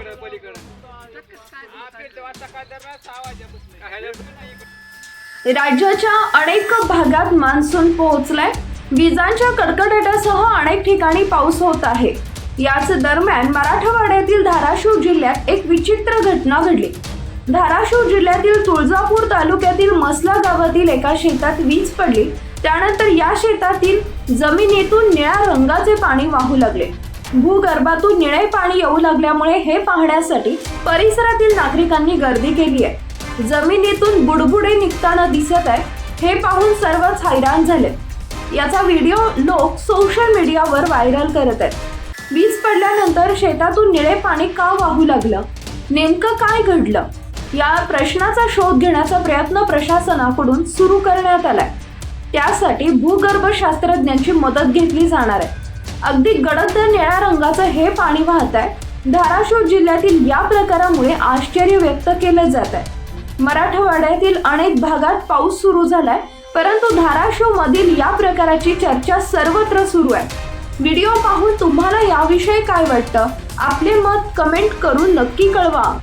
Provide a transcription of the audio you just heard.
इकडं पलीकडं. राज्याच्या अनेक भागात मान्सून पोहोचलाय. विजांच्या कडकडाटासह अनेक ठिकाणी पाऊस होत आहे. याच दरम्यान मराठवाड्यातील धाराशिव जिल्ह्यात एक विचित्र घटना घडली. धाराशिव जिल्ह्यातील तुळजापूर तालुक्यातील मसला गावातील एका शेतात वीज पडली. त्यानंतर या शेतातील जमिनीतून निळ्या रंगाचे पाणी वाहू लागले. भूगर्भातून निळे पाणी येऊ लागल्यामुळे हे पाहण्यासाठी परिसरातील नागरिकांनी गर्दी केली आहे. जमिनीतून बुडबुडे निघताना दिसत आहे. हे पाहून सर्वच हैराण झाले. याचा व्हिडिओ लोक सोशल मीडियावर व्हायरल करत आहेत. वीज पडल्यानंतर शेतातून निळे पाणी का वाहू लागलं? नेमकं काय घडलं? या प्रश्नाचा शोध घेण्याचा प्रयत्न प्रशासनाकडून सुरू करण्यात आलाय. त्यासाठी भूगर्भशास्त्रज्ञांची मदत घेतली जाणार आहे. अगदी गडद निळ्या रंगाचं हे पाणी वाहत आहे धाराशिव जिल्ह्यातील या प्रकारामुळे आश्चर्य व्यक्त केलं जात आहे मराठवाड्यातील अनेक भागात पाऊस सुरू झालाय परंतु धाराशिव मधील या प्रकाराची चर्चा सर्वत्र सुरू आहे. व्हिडिओ पाहून तुम्हाला याविषयी काय वाटतं? आपले मत कमेंट करून नक्की कळवा.